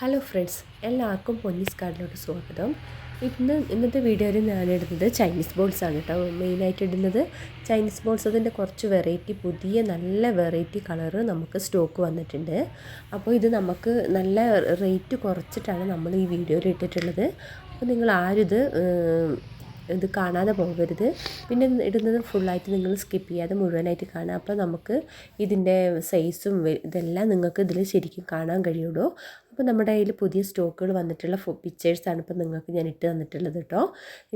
Hello friends എല്ലാവർക്കും പൊന്നീസ് കാർഡിലോട്ട് സ്വാഗതം. ഇന്ന് ഇന്നത്തെ വീഡിയോയിൽ ഞാനിടുന്നത് ചൈനീസ് ബോൾസ് ആണ് കേട്ടോ. മെയിനായിട്ട് ഇടുന്നത് ചൈനീസ് ബോൾസ് അതിന്റെ കുറച്ച് വെറൈറ്റി പുതിയ നല്ല വെറൈറ്റി കളറ് നമുക്ക് സ്റ്റോക്ക് വന്നിട്ടുണ്ട്. അപ്പോൾ ഇത് നമുക്ക് നല്ല റേറ്റ് കുറച്ചിട്ടാണ് നമ്മൾ ഈ വീഡിയോയിൽ ഇട്ടിട്ടുള്ളത്. അപ്പോൾ നിങ്ങൾ ആരും ഇത് കാണാതെ പോകരുത്. പിന്നെ ഇടുന്നത് ഫുള്ളായിട്ട് നിങ്ങൾ സ്കിപ്പ് ചെയ്യാതെ മുഴുവനായിട്ട് കാണുക. അപ്പോൾ നമുക്ക് ഇതിന്റെ സൈസും ഇതെല്ലാം നിങ്ങൾക്ക് ഇതിൽ ശരിക്കും കാണാൻ കഴിയുള്ളൂ. അപ്പോൾ നമ്മുടെ കയ്യിൽ പുതിയ സ്റ്റോക്കുകൾ വന്നിട്ടുള്ള പിക്ചേഴ്സാണ് ഇപ്പോൾ നിങ്ങൾക്ക് ഞാൻ ഇട്ട് തന്നിട്ടുള്ളത് കേട്ടോ.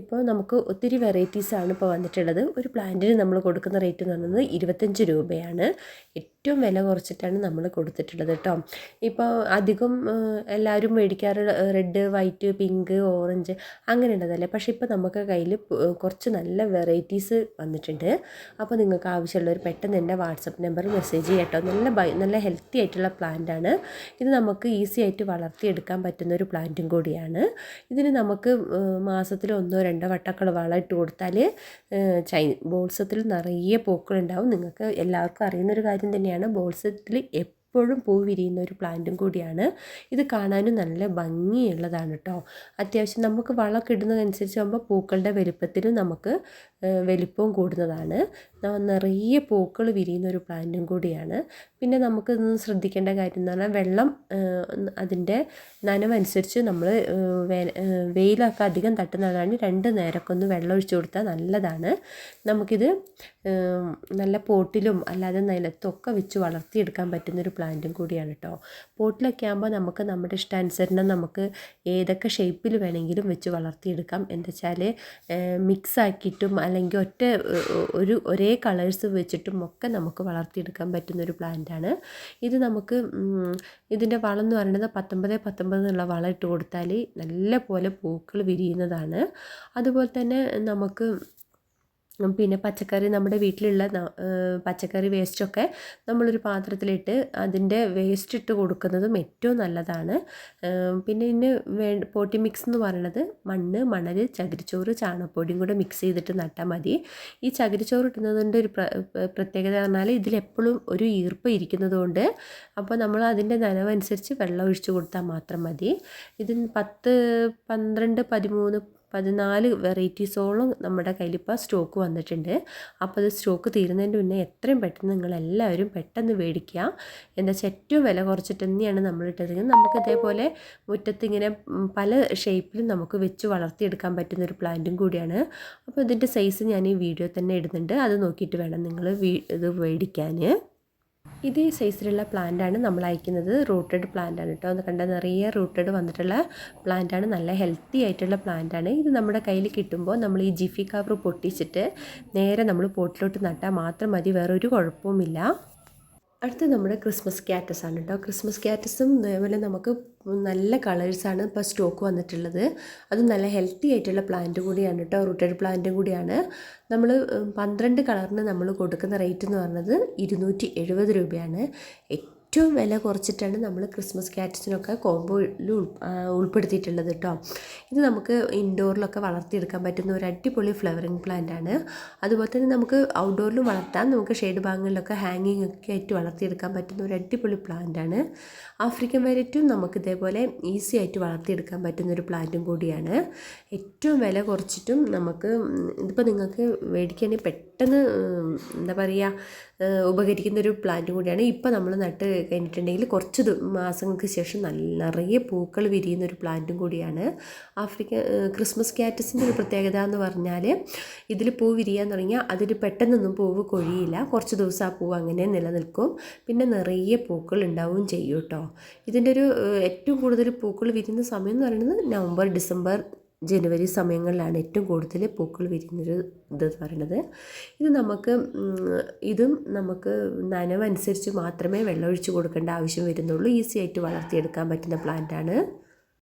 ഇപ്പോൾ നമുക്ക് ഒത്തിരി വെറൈറ്റീസാണ് ഇപ്പോൾ വന്നിട്ടുള്ളത്. ഒരു പ്ലാന്റിന് നമ്മൾ കൊടുക്കുന്ന റേറ്റ് എന്ന് പറയുന്നത് ഇരുപത്തഞ്ച് രൂപയാണ്. ഏറ്റവും വില കുറച്ചിട്ടാണ് നമ്മൾ കൊടുത്തിട്ടുള്ളത് കേട്ടോ. ഇപ്പോൾ അധികം എല്ലാവരും മേടിക്കാറ് റെഡ് വൈറ്റ് പിങ്ക് ഓറഞ്ച് അങ്ങനെയുള്ളതല്ലേ. പക്ഷേ ഇപ്പോൾ നമുക്ക് കയ്യിൽ കുറച്ച് നല്ല വെറൈറ്റീസ് വന്നിട്ടുണ്ട്. അപ്പോൾ നിങ്ങൾക്ക് ആവശ്യമുള്ളവർ പെട്ടെന്ന് എന്റെ വാട്സപ്പ് നമ്പർ മെസ്സേജ് ചെയ്യാം കേട്ടോ. നല്ല നല്ല ഹെൽത്തി ആയിട്ടുള്ള പ്ലാന്റാണ് ഇത് നമുക്ക് ഈസി ആയിട്ട് വളർത്തിയെടുക്കാൻ പറ്റുന്ന ഒരു പ്ലാന്റും കൂടിയാണ്. ഇതിന് നമുക്ക് മാസത്തിൽ ഒന്നോ രണ്ടോ വട്ടക്കൾ വളം ഇട്ട് കൊടുത്താൽ ചൈ ബോൾസത്തിൽ നിറയെ പൂക്കളുണ്ടാവും. നിങ്ങൾക്ക് എല്ലാവർക്കും അറിയുന്നൊരു കാര്യം തന്നെയാണ് ബോൾസത്തിൽ എപ്പോഴും പൂ വിരിയുന്ന ഒരു പ്ലാന്റും കൂടിയാണ്. ഇത് കാണാനും നല്ല ഭംഗിയുള്ളതാണ് കേട്ടോ അത്യാവശ്യം നമുക്ക് വളമൊക്കെ ഇടുന്നതനുസരിച്ച് ആകുമ്പോൾ പൂക്കളുടെ വലുപ്പത്തിലും നമുക്ക് വലിപ്പവും കൂടുന്നതാണ്. നിറയെ പൂക്കൾ വിരിയുന്ന ഒരു പ്ലാന്റും കൂടിയാണ്. പിന്നെ നമുക്ക് ഇന്ന് ശ്രദ്ധിക്കേണ്ട കാര്യം എന്ന് പറഞ്ഞാൽ വെള്ളം അതിന്റെ നനവനുസരിച്ച് നമ്മൾ വെയിലൊക്കെ അധികം തട്ടുന്നതാണ്. രണ്ട് നേരമൊക്കെ ഒന്ന് വെള്ളം ഒഴിച്ചു കൊടുത്താൽ നല്ലതാണ്. നമുക്കിത് നല്ല പോട്ടിലും അല്ലാതെ നിലത്തും ഒക്കെ വെച്ച് വളർത്തിയെടുക്കാൻ പറ്റുന്നൊരു പ്ലാന്റും കൂടിയാണ് കേട്ടോ പോട്ടിലൊക്കെ ആകുമ്പോൾ നമുക്ക് നമ്മുടെ ഇഷ്ടാനുസരണം നമുക്ക് ഏതൊക്കെ ഷേപ്പിൽ വേണമെങ്കിലും വെച്ച് വളർത്തിയെടുക്കാം. എന്താ വെച്ചാൽ മിക്സ് ആക്കിയിട്ടും അല്ലെങ്കിൽ ഒറ്റ ഒരു ഒരേ കളേഴ്സ് വെച്ചിട്ടും ഒക്കെ നമുക്ക് വളർത്തിയെടുക്കാൻ പറ്റുന്ന ഒരു പ്ലാന്റാണ്. ഇത് നമുക്ക് ഇതിന്റെ വളം എന്ന് പറയുന്നത് പത്തൊമ്പത് പത്തൊമ്പത് എന്നുള്ള വളം ഇട്ട് കൊടുത്താൽ നല്ല പോലെ പൂക്കൾ വിരിയുന്നതാണ്. അതുപോലെ തന്നെ നമുക്ക് പിന്നെ പച്ചക്കറി നമ്മുടെ വീട്ടിലുള്ള പച്ചക്കറി വേസ്റ്റൊക്കെ നമ്മളൊരു പാത്രത്തിലിട്ട് അതിന്റെ വേസ്റ്റ് ഇട്ട് കൊടുക്കുന്നതും ഏറ്റവും നല്ലതാണ്. പിന്നെ ഇതിന് വേ പോട്ടി മിക്സ് എന്ന് പറയുന്നത് മണ്ണ് മണൽ ചകിരിച്ചോറ് ചാണകപ്പൊടിയും കൂടെ മിക്സ് ചെയ്തിട്ട് നട്ടാൽ മതി. ഈ ചകിരിച്ചോറ് ഇട്ടുന്നതിന്റെ ഒരു പ്രത്യേകത പറഞ്ഞാൽ ഇതിലെപ്പോഴും ഒരു ഈർപ്പം ഇരിക്കുന്നതുകൊണ്ട് അപ്പോൾ നമ്മൾ അതിന്റെ നനവനുസരിച്ച് വെള്ളം ഒഴിച്ചു കൊടുത്താൽ മാത്രം മതി. ഇതിന് പത്ത് പന്ത്രണ്ട് പതിമൂന്ന് പതിനാല് വെറൈറ്റീസോളം നമ്മുടെ കയ്യിലിപ്പോൾ സ്റ്റോക്ക് വന്നിട്ടുണ്ട്. അപ്പോൾ അത് സ്റ്റോക്ക് തീരുന്നതിന്റെ മുന്നേ എത്രയും പെട്ടെന്ന് നിങ്ങൾ എല്ലാവരും പെട്ടെന്ന് മേടിക്കുക. എന്താ വെച്ചാൽ ഏറ്റവും വില കുറച്ചിട്ട് തന്നെയാണ് നമ്മൾ ഇട്ടതെങ്കിൽ നമുക്ക് ഇതേപോലെ മുറ്റത്തിങ്ങനെ പല ഷേപ്പിലും നമുക്ക് വെച്ച് വളർത്തിയെടുക്കാൻ പറ്റുന്ന ഒരു പ്ലാന്റും കൂടിയാണ്. അപ്പോൾ ഇതിന്റെ സൈസ് ഞാൻ ഈ വീഡിയോ തന്നെ ഇടുന്നുണ്ട്. അത് നോക്കിയിട്ട് വേണം നിങ്ങൾ ഇത് മേടിക്കാൻ. ഇതേ സൈസിലുള്ള പ്ലാന്റാണ് നമ്മൾ അയക്കുന്നത്. റൂട്ടഡ് പ്ലാന്റാണ് കേട്ടോ അത് കണ്ട നിറയെ റൂട്ടഡ് വന്നിട്ടുള്ള പ്ലാന്റാണ് നല്ല ഹെൽത്തി ആയിട്ടുള്ള പ്ലാന്റാണ് ഇത് നമ്മുടെ കയ്യിൽ കിട്ടുമ്പോൾ നമ്മൾ ഈ ജിഫി കവർ പൊട്ടിച്ചിട്ട് നേരെ നമ്മൾ പോട്ടിലോട്ട് നട്ടാൽ മാത്രം മതി. വേറൊരു കുഴപ്പവുമില്ല. അടുത്ത് നമ്മുടെ ക്രിസ്മസ് ക്യാറ്റസ് ആണ് കേട്ടോ ക്രിസ്മസ് ക്യാറ്റസും അതേപോലെ നമുക്ക് നല്ല കളേഴ്സാണ് ഇപ്പോൾ സ്റ്റോക്ക് വന്നിട്ടുള്ളത്. അത് നല്ല ഹെൽത്തി ആയിട്ടുള്ള പ്ലാന്റ് കൂടിയാണ് കേട്ടോ റൂട്ടഡ് പ്ലാന്റും കൂടിയാണ്. നമ്മൾ പന്ത്രണ്ട് കളറിന് നമ്മൾ കൊടുക്കുന്ന റേറ്റ് എന്ന് പറഞ്ഞത് ഇരുന്നൂറ്റി എഴുപത് രൂപയാണ്. ഏറ്റവും വില കുറച്ചിട്ടാണ് നമ്മൾ ക്രിസ്മസ് ക്യാറ്റ്സിനൊക്കെ കോമ്പോയിൽ ഉൾപ്പെടുത്തിയിട്ടുള്ളത് കേട്ടോ. ഇത് നമുക്ക് ഇൻഡോറിലൊക്കെ വളർത്തിയെടുക്കാൻ പറ്റുന്ന ഒരു അടിപൊളി ഫ്ലവറിങ് പ്ലാന്റ് ആണ്. അതുപോലെ തന്നെ നമുക്ക് ഔട്ട്ഡോറിലും വളർത്താം. നമുക്ക് ഷെയ്ഡ് ഭാഗങ്ങളിലൊക്കെ ഹാങ്ങിങ് ഒക്കെ ആയിട്ട് വളർത്തിയെടുക്കാൻ പറ്റുന്ന ഒരു അടിപൊളി പ്ലാന്റ് ആണ്. ആഫ്രിക്കൻ വൈലറ്റും നമുക്ക് ഇതേപോലെ ഈസി ആയിട്ട് വളർത്തിയെടുക്കാൻ പറ്റുന്ന ഒരു പ്ലാന്റും കൂടിയാണ്. ഏറ്റവും വില കുറച്ചിട്ടും നമുക്ക് ഇതിപ്പോൾ നിങ്ങൾക്ക് മേടിക്കുകയാണെങ്കിൽ പെട്ടെന്ന് എന്താ പറയുക ഉപകരിക്കുന്ന ഒരു പ്ലാന്റ് കൂടിയാണ്. ഇപ്പോൾ നമ്മൾ നട്ട് കഴിഞ്ഞിട്ടുണ്ടെങ്കിൽ കുറച്ച് മാസങ്ങൾക്ക് ശേഷം നല്ല നിറയെ പൂക്കൾ വിരിയുന്ന ഒരു പ്ലാന്റും കൂടിയാണ്. ആഫ്രിക്ക ക്രിസ്മസ് ക്യാറ്റസിന്റെ ഒരു പ്രത്യേകത എന്ന് പറഞ്ഞാൽ ഇതിൽ പൂ വിരിയാൻ തുടങ്ങിയാൽ അതിൽ പെട്ടെന്നൊന്നും പൂവ് കൊഴിയില്ല. കുറച്ച് ദിവസം ആ പൂവ് അങ്ങനെ നിലനിൽക്കും. പിന്നെ നിറയെ പൂക്കൾ ഉണ്ടാവുകയും ചെയ്യും കേട്ടോ. ഇതിന്റെ ഒരു ഏറ്റവും കൂടുതൽ പൂക്കൾ വിരിയുന്ന സമയം എന്ന് പറയുന്നത് നവംബർ ഡിസംബർ ജനുവരി സമയങ്ങളിലാണ് ഏറ്റവും കൂടുതൽ പൂക്കൾ വിരിഞ്ഞൊരു ഇത് പറയുന്നത് ഇത് നമുക്ക് ഇതും നമുക്ക് നനവനുസരിച്ച് മാത്രമേ വെള്ളമൊഴിച്ച് കൊടുക്കേണ്ട ആവശ്യം വരുന്നുള്ളൂ. ഈസി ആയിട്ട് വളർത്തിയെടുക്കാൻ പറ്റുന്ന പ്ലാന്റാണ്.